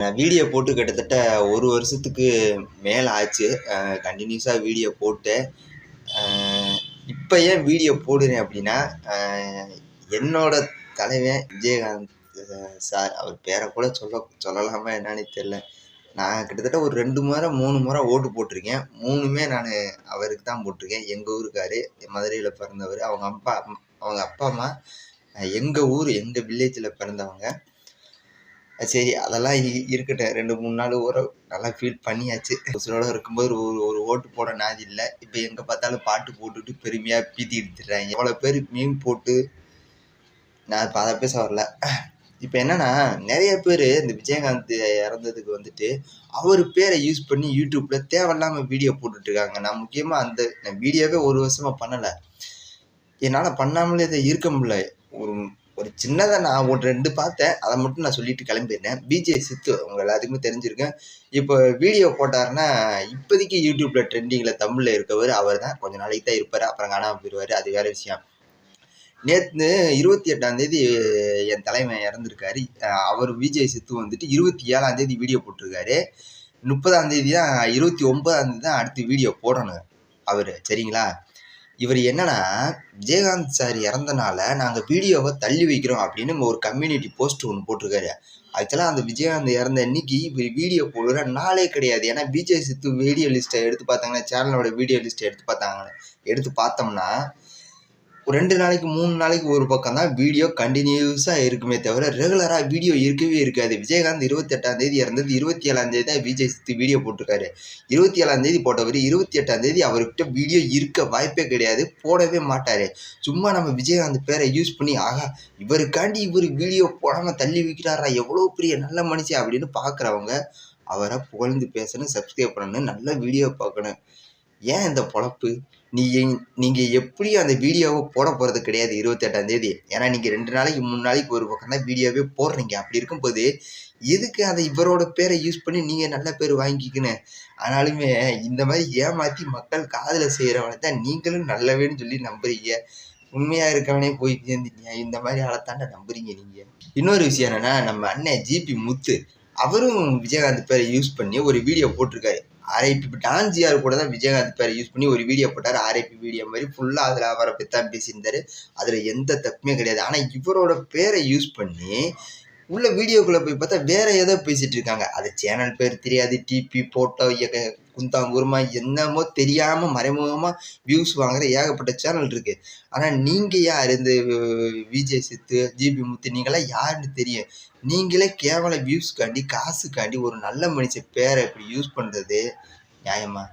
நான் வீடியோ போட்டு கிட்டத்தட்ட ஒரு வருஷத்துக்கு மேலே ஆச்சு. கண்டினியூஸாக வீடியோ போட்டு இப்போ ஏன் வீடியோ போடுறேன் அப்படின்னா என்னோட தலைவன் விஜயகாந்த் சார் அவர் பேரை கூட சொல்ல சொல்லலாமா என்னன்னு தெரில நான் கிட்டத்தட்ட ஒரு ரெண்டு முறை மூணு முறை ஓட்டு போட்டிருக்கேன். மூணுமே நான் அவருக்கு தான் போட்டிருக்கேன். எங்கள் ஊருக்காரு மதுரையில் பிறந்தவர். அவங்க அப்பா அவங்க அப்பா அம்மா எங்கள் ஊர் எங்கள் வில்லேஜில் பிறந்தவங்க. சரி அதெல்லாம் இ- இருக்கட்டும். ரெண்டு மூணு நாள் ஒரு நல்லா ஃபீல் பண்ணியாச்சு. உசுரோட இருக்கும்போது ஒரு ஒரு ஓட்டு போட நாதி இல்லை. இப்போ எங்கே பார்த்தாலும் பாட்டு போட்டுட்டு பெருமையாக பீத்தி எடுத்துடுறாங்க எவ்வளோ பேர் மீன் போட்டு நான் இப்போ அதை பேச வரல. இப்போ என்னன்னா நிறைய பேர் இந்த விஜயகாந்த் இறந்ததுக்கு வந்துட்டு அவர் பேரை யூஸ் பண்ணி யூடியூப்பில் தேவையில்லாமல் வீடியோ போட்டுட்ருக்காங்க. நான் முக்கியமாக அந்த நான் வீடியோவே ஒரு வருஷமாக பண்ணலை. என்னால் பண்ணாமலே இதை இருக்க முடியல. ஒரு ஒரு சின்னதாக நான் ஒரு ரெண்டு பார்த்தேன். அதை மட்டும் நான் சொல்லிட்டு கிளம்பிடுறேன். பிஜே சித்து அவங்க எல்லாத்துக்குமே தெரிஞ்சிருக்கேன் இப்போ வீடியோ போட்டாருன்னா இப்போதைக்கு யூடியூப்பில் ட்ரெண்டிங்கில் தமிழில் இருக்கவர் அவர் தான் கொஞ்ச நாளைக்கு தான் இருப்பார். அப்புறம் காணாமல் போயிடுவார் அது வேற விஷயம். நேற்று இருபத்தி எட்டாம் தேதி என் தலைவன் இறந்துருக்காரு. அவர் விஜய் சித்து வந்துட்டு இருபத்தி ஏழாம் தேதி வீடியோ போட்டிருக்காரு. முப்பதாம் தேதி தான் இருபத்தி ஒன்பதாம் தேதி தான் அடுத்து வீடியோ போடணும் அவர். சரிங்களா? இவர் என்னன்னா விஜயகாந்த் சார் இறந்தனால நாங்கள் வீடியோவை தள்ளி வைக்கிறோம் அப்படின்னு ஒரு கம்யூனிட்டி போஸ்ட் ஒன்று போட்டிருக்காரு. ஆக்சுவலாக அந்த விஜயகாந்த் இறந்த அன்னைக்கு இவர் வீடியோ போடுற நாளே கிடையாது. ஏன்னா விஜய் சித்து வீடியோ லிஸ்ட்டை எடுத்து பார்த்தாங்கன்னா சேனலோட வீடியோ லிஸ்ட்டை எடுத்து பார்த்தாங்க எடுத்து பார்த்தோம்னா ரெண்டு நாளைக்கு மூணு நாளைக்கு ஒரு பக்கம் தான் வீடியோ கண்டினியூஸாக இருக்குமே தவிர ரெகுலராக வீடியோ இருக்கவே இருக்காது. விஜயகாந்த் இருபத்தெட்டாம் தேதி இறந்தது இருபத்தி ஏழாம் தேதி தான் விஜய் சித்து வீடியோ போட்டிருக்காரு. இருபத்தி ஏழாம் தேதி போட்டவர் இருபத்தி எட்டாம் தேதி அவர்கிட்ட வீடியோ இருக்க வாய்ப்பே கிடையாது போடவே மாட்டார். சும்மா நம்ம விஜயகாந்த் பேரை யூஸ் பண்ணி ஆகா இவருக்காண்டி இவர் வீடியோ போடாமல் தள்ளி வைக்கிறாரா எவ்வளோ பெரிய நல்ல மனுஷன் அப்படின்னு பார்க்குறவங்க அவரை புகழ்ந்து பேசணும் சப்ஸ்கிரைப் பண்ணணும் நல்ல வீடியோ பார்க்கணும். ஏன் இந்த பொழப்பு? நீ நீங்கள் எப்படி அந்த வீடியோவை போட போகிறது கிடையாது இருபத்தெட்டாந்தேதி ஏன்னா நீங்கள் ரெண்டு நாளைக்கு மூணு நாளைக்கு ஒரு பக்கம் தான் வீடியோவே போடுறீங்க. அப்படி இருக்கும்போது எதுக்கு அதை இவரோட பேரை யூஸ் பண்ணி நீங்கள் நல்ல பேர் வாங்கிக்கணும் ஆனாலுமே இந்த மாதிரி ஏமாற்றி மக்கள் காதில் செய்கிறவனை தான் நீங்களும் நல்லவேன்னு சொல்லி நம்புறீங்க. உண்மையாக இருக்கவனே போய் சேர்ந்துட்டீங்க இந்த மாதிரி ஆளத்தாண்ட நம்புறீங்க நீங்கள் இன்னொரு விஷயம் என்னன்னா நம்ம அண்ணன் ஜிபி முத்து அவரும் விஜயகாந்த் பேரை யூஸ் பண்ணி ஒரு வீடியோ போட்டிருக்காரு. ஆர்ஐபி டான்ஜிஆர் கூட தான் விஜயகாந்த் பேர் யூஸ் பண்ணி ஒரு வீடியோ போட்டார். ஆர்ஐபி வீடியோ மாதிரி ஃபுல்லாக அதில் அவரை பற்றி தான் பேசியிருந்தார். அதில் எந்த தப்புமே கிடையாது. ஆனால் இவரோட பேரை யூஸ் பண்ணி உள்ள வீடியோக்குள்ளே போய் பார்த்தா வேற ஏதோ பேசிட்டு இருக்காங்க. அது சேனல் பேர் தெரியாது டிபி போட்டோ குந்தாங்குருமா என்னமோ தெரியாமல் மறைமுகமாக வியூஸ் வாங்குற ஏகப்பட்ட சேனல் இருக்கு. ஆனால் நீங்கள் யார்? இந்த விஜய் சித்து ஜிபி முத்து நீங்களாம் யாருன்னு தெரியும். நீங்களே கேவல வியூஸ்க்காண்டி காசுக்காண்டி ஒரு நல்ல மனுஷன் பேரை இப்படி யூஸ் பண்ணுறது நியாயமா?